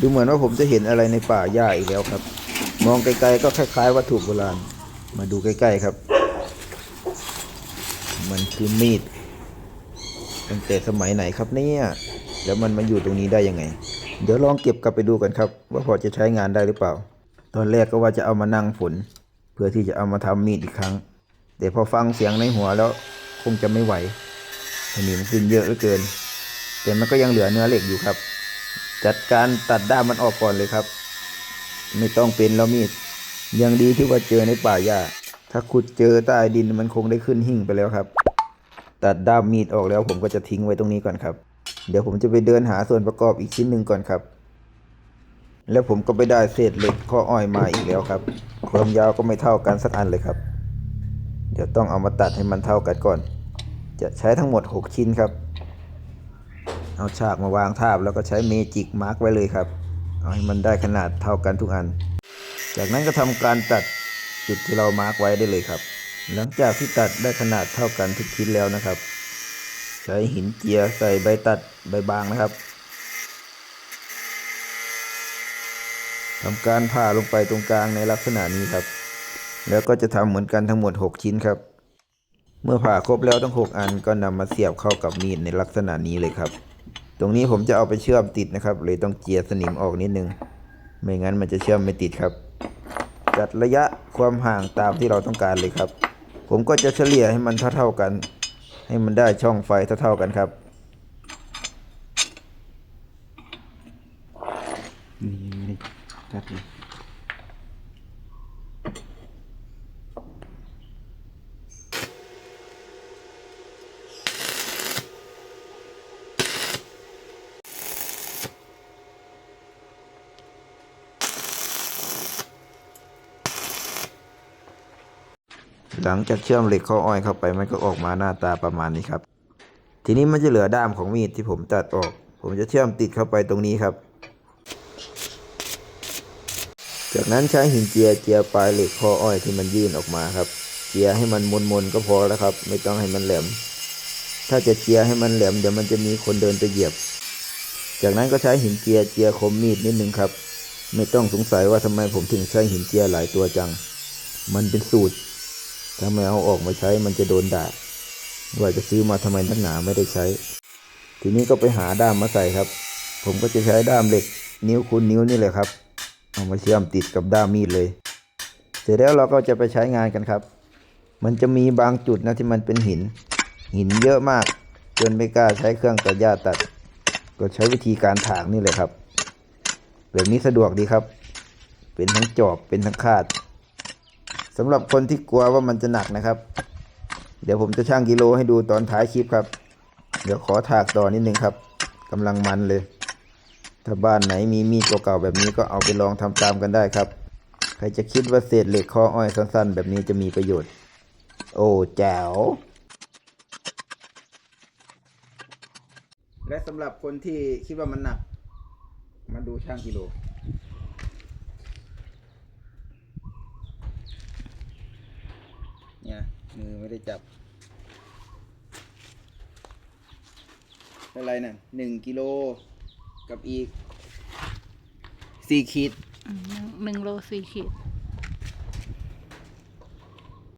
ดูเหมือนว่าผมจะเห็นอะไรในป่าหญ้าอีกแล้วครับ มองไกลๆก็คล้ายๆวัตถุโบราณ มาดูใกล้ๆครับ มันคือมีดตั้งแต่สมัยไหนครับเนี่ยแล้วมันมาอยู่ตรงนี้ได้ยังไง เดี๋ยวลองเก็บกลับไปดูกันครับ ว่าพอจะใช้งานได้หรือเปล่า ตอนแรกก็ว่าจะเอามานั่งฝน เพื่อที่จะเอามาทำมีดอีกครั้ง แต่พอฟังเสียงในหัวแล้วคงจะไม่ไหวสนิมขึ้นเยอะเหลือเกิน แต่มันก็ยังเหลือเนื้อเหล็กอยู่ครับ จัดการตัดด้ามมันออกก่อนเลยครับ ไม่ต้องเป็นแล้วมีดยังดีที่ว่าเจอในป่าหญ้าถ้าขุดเจอใต้ดินมันคงได้ขึ้นหิ่งไปแล้วครับ ตัดด้ามมีดออกแล้วผมก็จะทิ้งไว้ตรงนี้ก่อนครับ เดี๋ยวผมจะไปเดินหาส่วนประกอบอีกชิ้นหนึ่งก่อนครับ แล้วผมก็ไปได้เศษเหล็กข้ออ้อยมาอีกแล้วครับ ความยาวก็ไม่เท่ากันสักอันเลยครับ เดี๋ยวต้องเอามาตัดให้มันเท่ากันก่อน จะใช้ทั้งหมด 6 ชิ้นครับ เอาฉากมาวางทาบแล้วก็ใช้เมจิกมาร์กไว้เลยครับ เอาให้มันได้ขนาดเท่ากันทุกอัน จากนั้นก็ทำการตัดจุดที่เรามาร์กไว้ได้เลยครับ หลังจากที่ตัดได้ขนาดเท่ากันทุกชิ้นแล้วนะครับ ใช้หินเจียใส่ใบตัดใบบางนะครับทำการผ่าลงไปตรงกลางในลักษณะนี้ครับ แล้วก็จะทำเหมือนกันทั้งหมด 6 ชิ้นครับ เมื่อผ่าครบแล้วทั้ง 6 อันก็นำมาเสียบเข้ากับมีดในลักษณะนี้เลยครับ รงนี้ผมจะเอาไปเชื่อมติดนะครับเลยต้องเจียสนิมออกนิดนึง ไม่งั้นมันจะเชื่อมไม่ติดครับ จัดระยะความห่างตามที่เราต้องการเลยครับ ผมก็จะเฉลี่ยให้มันเท่าๆกัน ให้มันได้ช่องไฟเท่าๆกันครับนี่ไม่ได้ตัดเลย หลังจากเชื่อมเหล็กข้ออ้อยเข้าไปมันก็ออกมาหน้าตาประมาณนี้ครับ ทีนี้มันจะเหลือด้ามของมีดที่ผมตัดออก ผมจะเชื่อมติดเข้าไปตรงนี้ครับ จากนั้นใช้หินเจียเจียปลายเหล็กข้ออ้อยที่มันยื่นออกมาครับ เจียให้มันมนๆก็พอแล้วครับ ไม่ต้องให้มันแหลม ถ้าจะเจียให้มันแหลมเดี๋ยวมันจะมีคนเดินไปเหยียบ จากนั้นก็ใช้หินเจียเจียคมมีดนิดนึงครับ ไม่ต้องสงสัยว่าทำไมผมถึงใช้หินเจียหลายตัวจัง มันเป็นสูตร ถ้าไม่เอาออกมาใช้มันจะโดนด่าว่าจะซื้อมาทำไมนักหนาไม่ได้ใช้ ทีนี้ก็ไปหาด้ามมาใส่ครับ ผมก็จะใช้ด้ามเหล็ก นิ้วคูณนิ้วนี่แหละครับ เอามาเชื่อมติดกับด้ามมีดเลย เสร็จแล้วเราก็จะไปใช้งานกันครับ มันจะมีบางจุดนะที่มันเป็นหิน หินเยอะมาก จนไม่กล้าใช้เครื่องตัดหญ้าตัด ก็ใช้วิธีการถางนี่แหละครับแบบนี้สะดวกดีครับ เป็นทั้งจอบเป็นทั้งคาด สำหรับคนที่กลัวว่ามันจะหนักนะครับ เดี๋ยวผมจะชั่งกิโลให้ดูตอนท้ายคลิปครับ เดี๋ยวขอถากต่อนิดนึงครับกำลังมันเลย ถ้าบ้านไหนมีมีดเก่าๆแบบนี้ก็เอาไปลองทำตามกันได้ครับ ใครจะคิดว่าเศษเหล็กข้ออ้อยสั้นๆ แบบนี้จะมีประโยชน์ โอ้แจ๋วและสำหรับคนที่คิดว่ามันหนัก มาดูช่างกิโล เนี่ย มือไม่ได้จับเท่าไรน่ะหนึ่งกิโลกับอีกสี่ขีด อืมหนึ่งหนึ่งโลสี่ขีด